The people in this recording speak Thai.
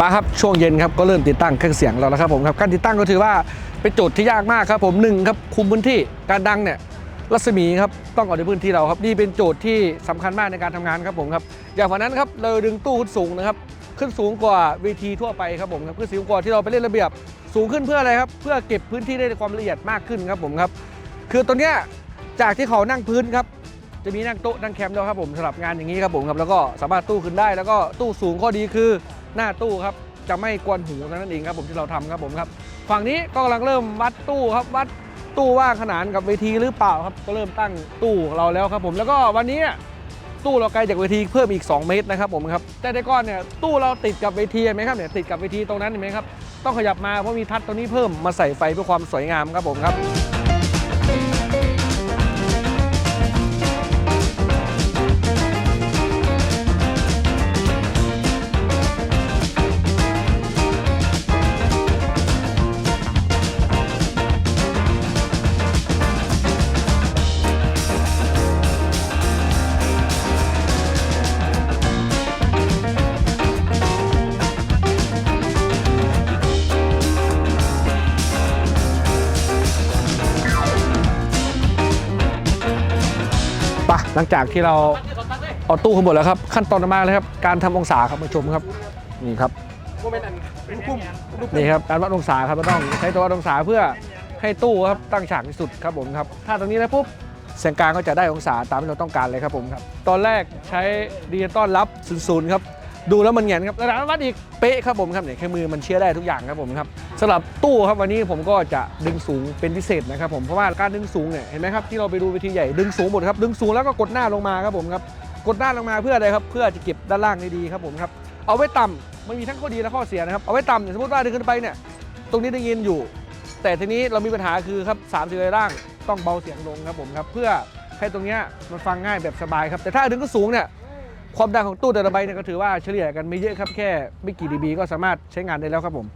ปาครับช่วงเย็นครับก็เริ่มติดตั้งเครื่องเสียงเราแล้วครับผมครับการติดตั้งก็ถือว่าเป็นโจทย์ที่ยากมากครับผมหนึ่งครับคุมพื้นที่การดังเนี่ยรัศมีครับต้องออกในพื้นที่เราครับนี่เป็นโจทย์ที่สำคัญมากในการทำงานครับผมครับอย่างวันนั้นครับเราดึงตู้ขึ้นสูงนะครับขึ้นสูงกว่าเวทีทั่วไปครับผมครับขึ้นสูงกว่าที่เราไปเล่นระเบียบ สูงขึ้นเพื่ออะไรครับเพื่อเก็บพื้นที่ได้ในความละเอียดมากขึ้นครับผมครับคือตัวเนี้ยจากที่เขานั่งพื้นครับจะมีนั่งโต๊ะนั่งแคมป์ด้วยครับผมสำหรับงานอย่างนี้ครับผมครับแล้วก็สามารถตู้ขึ้นได้แล้วก็ตู้สูงข้อดีคือ หน้าตู้ครับจะไม่กวนหูเท่านั้นเองครับผมที่เราทำครับผมครับ ฝั่งนี้ก็กำลังเริ่มวัดตู้ครับวัดตู้ว่างขนานกับเวทีหรือเปล่าครับ ก็เริ่มตั้งตู้เราแล้วครับผมแล้วก็วันนี้ตู้เราไกลจากเวทีเพิ่มอีก 2 เมตรนะครับผมครับแต่แต่ก่อนเนี่ยตู้เราติดกับเวทีไหมครับเนี่ยติดกับเวทีตรงนั้นเห็นไหมครับต้องขยับมาเพราะมีทัดตรงนี้เพิ่มมาใส่ไฟเพื่อความสวยงามครับผมครับ หลังจากที่เราเอาตู้ขึ้นหมดแล้วครับ ขั้นตอนต่อมาเลยครับ การทำองศาครับมาชมครับนี่ครับนี่ครับการวัดองศาครับเราต้องใช้ตัววัดองศาเพื่อให้ตู้ครับตั้งฉากที่สุดครับผมครับถ้าตรงนี้แล้วปุ๊บเสียงกลางก็จะได้องศาตามที่เราต้องการเลยครับผมครับตอนแรกใช้ดิจิตอลรับศูนย์ๆครับ ดูแล้วมันเงียนครับระดับวัดอีกเป๊ะครับผมครับเนี่ยแค่มือมันเชื่อได้ทุกอย่างครับผมครับสำหรับตู้ครับวันนี้ผมก็จะดึงสูงเป็นพิเศษนะครับผมเพราะว่าการดึงสูงเนี่ยเห็นไหมครับที่เราไปดูเวทีใหญ่ดึงสูงหมดครับดึงสูงแล้วก็กดหน้าลงมาครับผมครับกดหน้าลงมาเพื่ออะไรครับเพื่อจะเก็บด้านล่างได้ดีครับผมครับเอาไว้ต่ำมันมีทั้งข้อดีและข้อเสียนะครับเอาไว้ต่ำเนี่ยสมมติว่าดึงขึ้นไปเนี่ยตรงนี้ได้ยินอยู่ แต่ทีนี้เรามีปัญหาคือครับสามสิบล่างต้องเบาเสียงลงครับผมครับเพื่อให้ตรงเนี้ยมันฟังง่ายแบบสบายครับแต่ถ้าดึงก็สูงเนี่ย ความดังของตู้แต่ละใบเนี่ยก็ถือว่าเฉลี่ยกันไม่เยอะครับแค่ไม่กี่ดีบีก็สามารถใช้งานได้แล้วครับผม